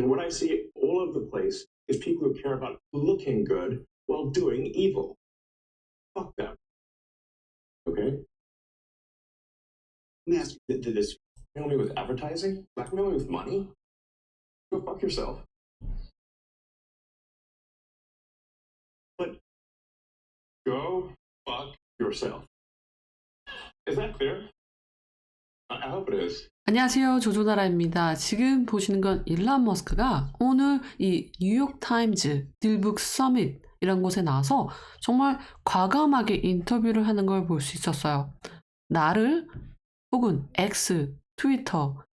And what I see all over the place is people who care about looking good while doing evil. Fuck them. Okay? Let me ask you, did this blackmail me with advertising? Blackmail me with money? Go fuck yourself. But go fuck yourself. Is that clear? I I hope it is. 안녕하세요. 조조나라입니다. 지금 보시는 건 일란 머스크가 오늘 이 뉴욕 타임즈 딜북 서밋 이런 곳에 나와서 정말 과감하게 인터뷰를 하는 걸 볼 수 있었어요. 나를 혹은 X, 트위터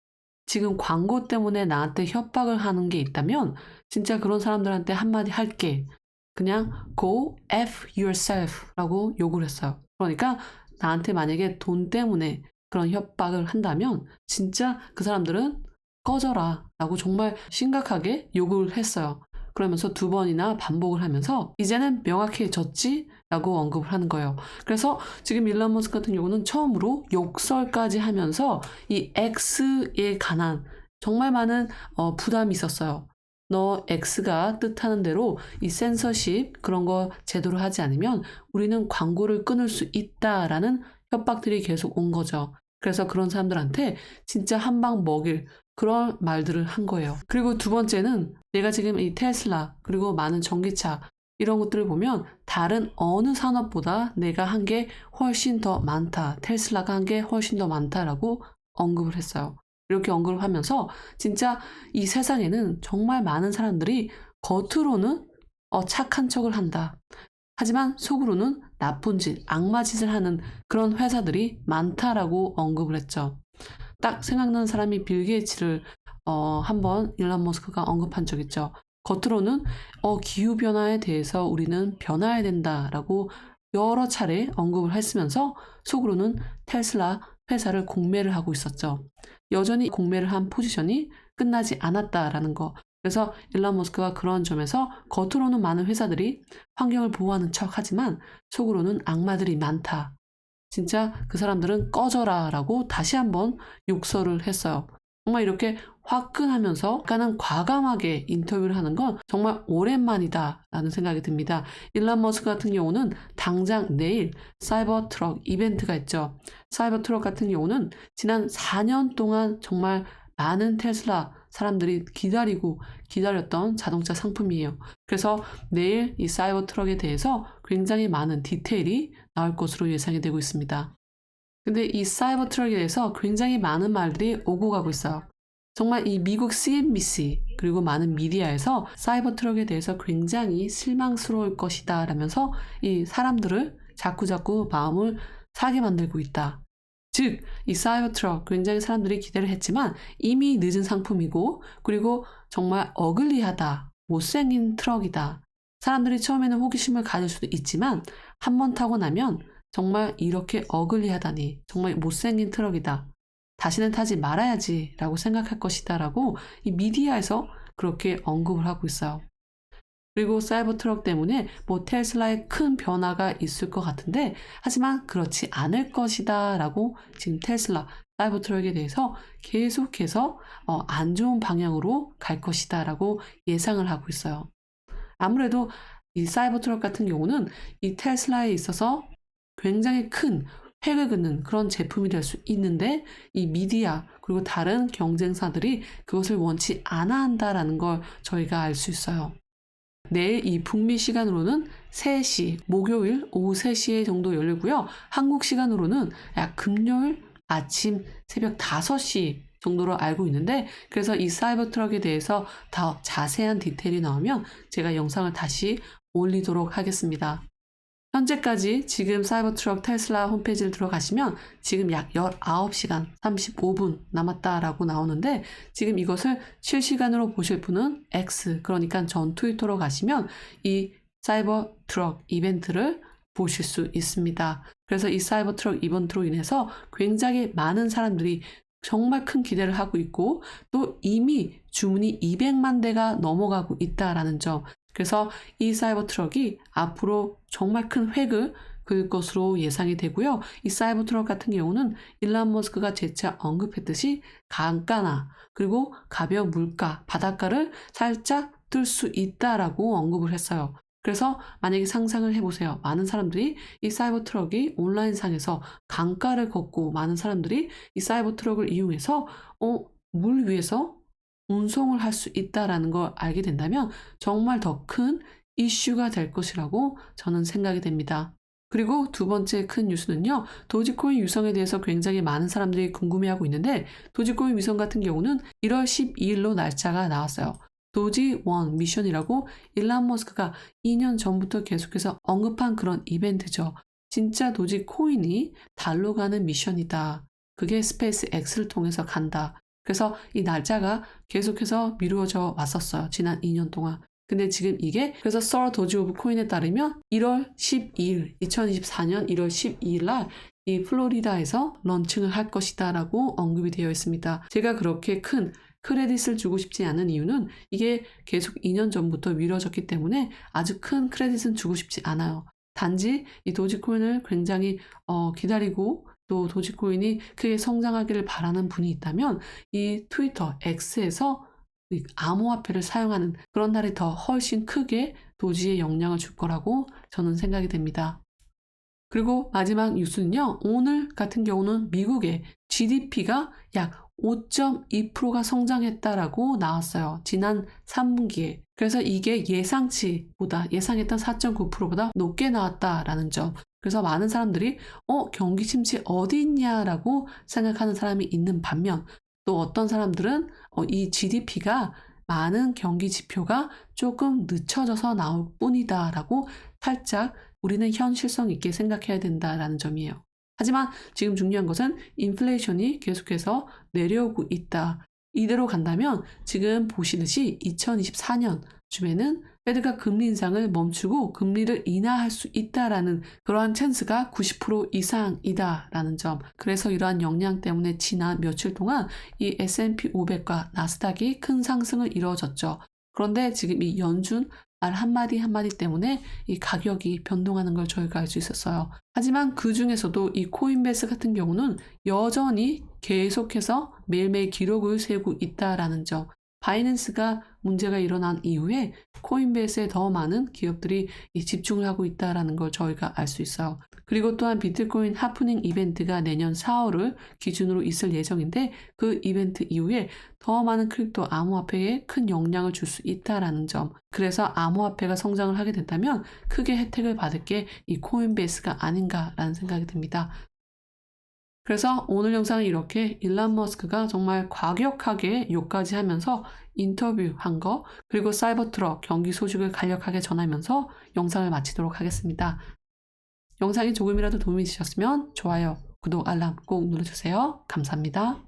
지금 광고 때문에 나한테 협박을 하는 게 있다면 진짜 그런 사람들한테 한마디 할게. 그냥 go f yourself라고 욕을 했어요. 그러니까 나한테 만약에 돈 때문에 그런 협박을 한다면 진짜 그 사람들은 꺼져라 라고 정말 심각하게 욕을 했어요. 그러면서 두 번이나 반복을 하면서 이제는 명확해졌지? 라고 언급을 하는 거예요. 그래서 지금 일론 머스크 같은 경우는 처음으로 욕설까지 하면서 이 X에 관한 정말 많은 어, 부담이 있었어요. 너 X가 뜻하는 대로 이 센서십 그런 거 제대로 하지 않으면 우리는 광고를 끊을 수 있다라는 협박들이 계속 온 거죠. 그래서 그런 사람들한테 진짜 한 방 먹일 그런 말들을 한 거예요. 그리고 두 번째는 내가 지금 이 테슬라 그리고 많은 전기차 이런 것들을 보면 다른 어느 산업보다 내가 한 게 훨씬 더 많다. 테슬라가 한 게 훨씬 더 많다라고 언급을 했어요. 이렇게 언급을 하면서 진짜 이 세상에는 정말 많은 사람들이 겉으로는 어, 착한 척을 한다. 하지만 속으로는 나쁜 짓, 악마 짓을 하는 그런 회사들이 많다라고 언급을 했죠. 딱 생각나는 사람이 빌 게이츠를 어, 한번 일론 머스크가 언급한 적 있죠. 겉으로는 어, 기후 변화에 대해서 우리는 변화해야 된다라고 여러 차례 언급을 했으면서 속으로는 테슬라 회사를 공매를 하고 있었죠. 여전히 공매를 한 포지션이 끝나지 않았다라는 거. 그래서 일론 머스크가 그런 점에서 겉으로는 많은 회사들이 환경을 보호하는 척 하지만 속으로는 악마들이 많다. 진짜 그 사람들은 꺼져라 라고 다시 한번 욕설을 했어요. 정말 이렇게 화끈하면서 약간은 과감하게 인터뷰를 하는 건 정말 오랜만이다 라는 생각이 듭니다. 일란 머스크 같은 경우는 당장 내일 사이버 트럭 이벤트가 있죠. 사이버 트럭 같은 경우는 지난 4년 동안 정말 많은 테슬라 사람들이 기다리고 기다렸던 자동차 상품이에요. 그래서 내일 이 사이버 트럭에 대해서 굉장히 많은 디테일이 나올 것으로 예상이 되고 있습니다. 근데 이 사이버 트럭에 대해서 굉장히 많은 말들이 오고 가고 있어요. 정말 이 미국 CNBC 그리고 많은 미디어에서 사이버 트럭에 대해서 굉장히 실망스러울 것이다 라면서 이 사람들을 자꾸자꾸 마음을 사게 만들고 있다. 즉, 이 사이버 트럭 굉장히 사람들이 기대를 했지만 이미 늦은 상품이고 그리고 정말 어글리하다, 못생긴 트럭이다. 사람들이 처음에는 호기심을 가질 수도 있지만 한 번 타고 나면 정말 이렇게 어글리하다니 정말 못생긴 트럭이다. 다시는 타지 말아야지 라고 생각할 것이다 라고 이 미디어에서 그렇게 언급을 하고 있어요. 그리고 사이버 트럭 때문에 뭐 테슬라에 큰 변화가 있을 것 같은데 하지만 그렇지 않을 것이다 라고 지금 테슬라 사이버 트럭에 대해서 계속해서 어, 안 좋은 방향으로 갈 것이다 라고 예상을 하고 있어요. 아무래도 이 사이버 트럭 같은 경우는 이 테슬라에 있어서 굉장히 큰 획을 긋는 그런 제품이 될 수 있는데 이 미디어 그리고 다른 경쟁사들이 그것을 원치 않아 한다라는 걸 저희가 알 수 있어요. 내일 이 북미 시간으로는 3시, 목요일 오후 3시에 정도 열리고요. 한국 시간으로는 약 금요일 아침 새벽 5시 정도로 알고 있는데 그래서 이 사이버 트럭에 대해서 더 자세한 디테일이 나오면 제가 영상을 다시 올리도록 하겠습니다. 현재까지 지금 사이버 트럭 테슬라 홈페이지를 들어가시면 지금 약 19시간 35분 남았다라고 나오는데 지금 이것을 실시간으로 보실 분은 X 그러니까 전 트위터로 가시면 이 사이버 트럭 이벤트를 보실 수 있습니다. 그래서 이 사이버 트럭 이벤트로 인해서 굉장히 많은 사람들이 정말 큰 기대를 하고 있고 또 이미 주문이 200만 대가 넘어가고 있다라는 점. 그래서 이 사이버 트럭이 앞으로 정말 큰 획을 그럴 것으로 예상이 되고요. 이 사이버 트럭 같은 경우는 일란 머스크가 재차 언급했듯이 강가나 그리고 가벼운 물가, 바닷가를 살짝 뜰 수 있다라고 언급을 했어요. 그래서 만약에 상상을 해보세요. 많은 사람들이 이 사이버 트럭이 온라인상에서 강가를 걷고 많은 사람들이 이 사이버 트럭을 이용해서 어, 물 위에서 운송을 할 수 있다라는 걸 알게 된다면 정말 더 큰 이슈가 될 것이라고 저는 생각이 됩니다. 그리고 두 번째 큰 뉴스는요, 도지코인 위성에 대해서 굉장히 많은 사람들이 궁금해하고 있는데, 도지코인 위성 같은 경우는 1월 12일로 날짜가 나왔어요. 도지 원 미션이라고 일란 머스크가 2년 전부터 계속해서 언급한 그런 이벤트죠. 진짜 도지 코인이 달로 가는 미션이다. 그게 스페이스 X를 통해서 간다. 그래서 이 날짜가 계속해서 미루어져 왔었어요. 지난 2년 동안. 근데 지금 이게 그래서 썰 도지 오브 코인에 따르면 1월 12일, 2024년 1월 12일 날 이 플로리다에서 런칭을 할 것이다 라고 언급이 되어 있습니다. 제가 그렇게 큰 크레딧을 주고 싶지 않은 이유는 이게 계속 2년 전부터 미뤄졌기 때문에 아주 큰 크레딧은 주고 싶지 않아요. 단지 이 도지코인을 굉장히 어, 기다리고 또 도지코인이 크게 성장하기를 바라는 분이 있다면 이 트위터 X에서 이 암호화폐를 사용하는 그런 날이 더 훨씬 크게 도지에 영향을 줄 거라고 저는 생각이 됩니다. 그리고 마지막 뉴스는요. 오늘 같은 경우는 미국의 GDP가 약 5.2%가 성장했다라고 나왔어요. 지난 3분기에. 그래서 이게 예상치보다 예상했던 4.9%보다 높게 나왔다라는 점. 그래서 많은 사람들이 어 경기 침체 어디 있냐라고 생각하는 사람이 있는 반면 또 어떤 사람들은 어, 이 GDP가 많은 경기 지표가 조금 늦춰져서 나올 뿐이다라고 살짝 우리는 현실성 있게 생각해야 된다라는 점이에요. 하지만 지금 중요한 것은 인플레이션이 계속해서 내려오고 있다. 이대로 간다면 지금 보시듯이 2024년 쯤에는 페드가 금리 인상을 멈추고 금리를 인하할 수 있다라는 그러한 찬스가 90% 이상이다라는 점. 그래서 이러한 영향 때문에 지난 며칠 동안 이 S&P 500과 나스닥이 큰 상승을 이루어졌죠. 그런데 지금 이 연준 말 한마디 한마디 때문에 이 가격이 변동하는 걸 저희가 알 수 있었어요. 하지만 그 중에서도 이 코인베이스 같은 경우는 여전히 계속해서 매일매일 기록을 세우고 있다라는 점. 바이낸스가 문제가 일어난 이후에 코인베이스에 더 많은 기업들이 이 집중을 하고 있다라는 걸 저희가 알 수 있어요. 그리고 또한 비트코인 하프닝 이벤트가 내년 4월을 기준으로 있을 예정인데 그 이벤트 이후에 더 많은 크립토 암호화폐에 큰 영향을 줄 수 있다라는 점. 그래서 암호화폐가 성장을 하게 된다면 크게 혜택을 받을 게 이 코인베이스가 아닌가라는 생각이 듭니다. 그래서 오늘 영상은 이렇게 일란 머스크가 정말 과격하게 욕까지 하면서 인터뷰한 거, 그리고 사이버 트럭 경기 소식을 간략하게 전하면서 영상을 마치도록 하겠습니다. 영상이 조금이라도 도움이 되셨으면 좋아요, 구독, 알람 꼭 눌러주세요. 감사합니다.